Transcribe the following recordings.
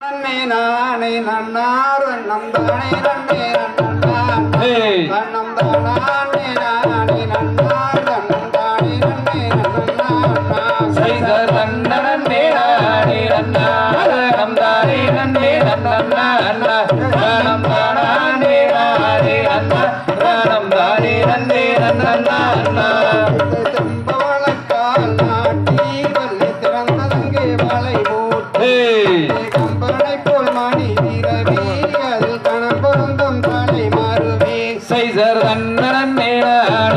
நன்னே நானே நன்னார் நம் தானே நன்னே நன்னார். ஏய். நம் தானே நானே நன்னார் நம் தானே நன்னே நன்னார். சைதர் நன்னே நானே நன்னார் நம் தானே நன்னே நன்னா அண்ணா நம் தானே நானே அண்ணா நம் தானே நன்னே நன்னா அண்ணா செம்பவளக்கால் நாட்டி வள்ளி திறந்ததங்கே வலை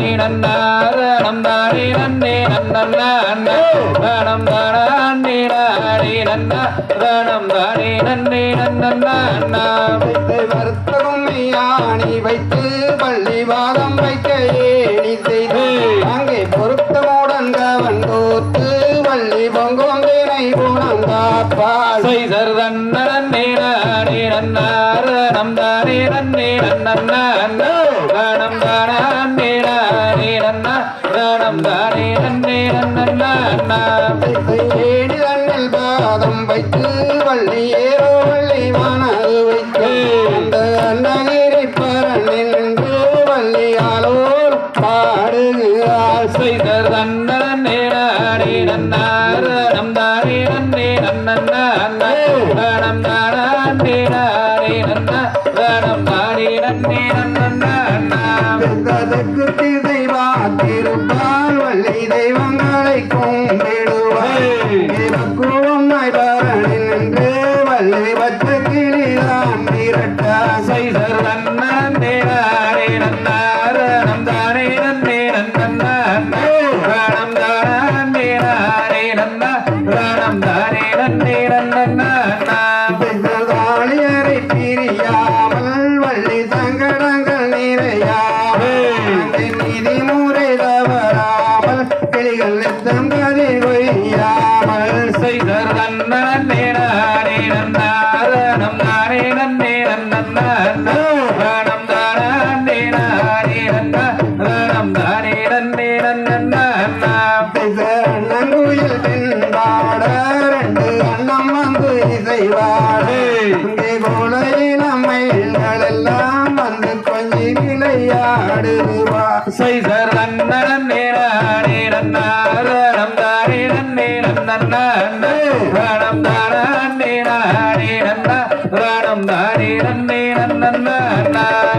நானே நன்னார் நம் தானே நன்னே நன்னா அண்ணா நம் தானே நானே நன்னா நம் தானே நன்னே நன்னா அண்ணா வர்த்தகம் யாணி வைத்து பள்ளி வாதம் வைக்க ஏணி செய்து அங்கே பொருத்தமுடன் கவந்தோத்து வள்ளி பொங்கோந்தினை குணம் காப்பாள் சைதர் நன்னே நானே நன்னார் தானே நன்னே நன்னா நம் தானே நன்னே நன்னா அண்ணா ஏணி தன்னில் பாதம் வைத்து வள்ளி ஏறோ வள்ளி வானது வைத்து அந்த அன்னகிரி பரணில் நின்று வள்ளியாலோர் சைதர் நன்னே நானே நன்னார் நம் தானே நன்னே நன்னா நம் தாளியரை பிரியாமல் வள்ளி சங்கடங்கள் நிறையாமல் நிதி முறை தவறாமல் கிளிகள் நித்தம் கதை கொய்யாமல் செய்தர் நன்னே நானே நன்னார் நம் தானே நன்னே நன்னா நம் தானே நானே நன்னா நம் தானே நன்னே நன்னா நங்குயில் தென்பாட இசைவாடு இங்கே கோலையில் அம்மைகள் எல்லாம் வந்து கொஞ்சி விளையாடுவா. செய்தர் நன்னே நானே நன்னார் நம் தானே நன்னே நன்னா. நானே நம் தானே நன்னே. நன்னா.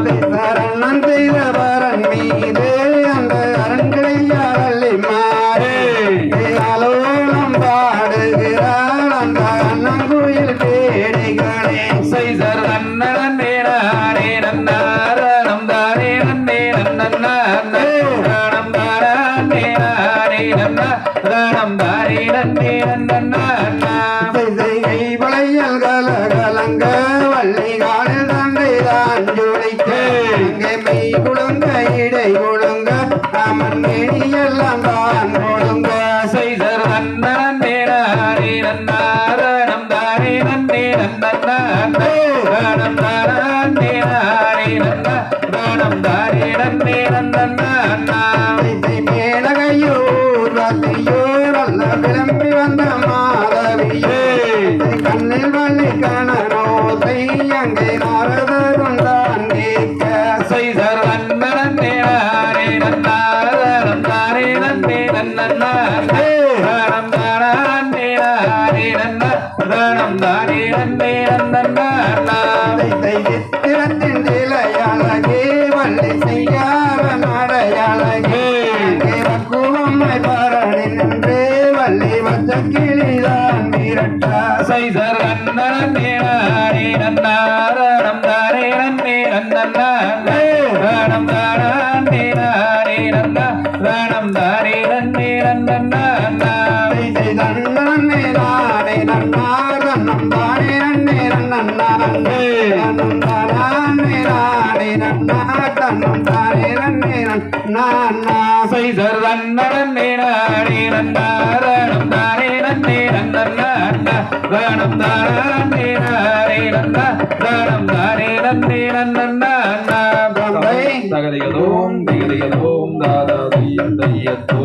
குழுங்க அமன் எல்லாம் தான் கொடுங்க சைதர் நன்னே நானே நன்னார் தானே நன்னே நன்னா தானே நானே நன்னா தானே நன்னே நன்னா விளம்பி வந்த நம் தானே நன்னே நன்னா இசை சித்திரத்தின் நிலையழகே வள்ளி செய்யாத நடையழகே. குவம்மை பரணி நின்று வள்ளி வச்ச கிளிதான் மிரட்டா சைதர் நன்னே நானே நன்னார் நம் தானே நன்னே நன்னா நம் தானே தகதிகதோம் திகதிகதோம் தாதா தையம் தையத்தோ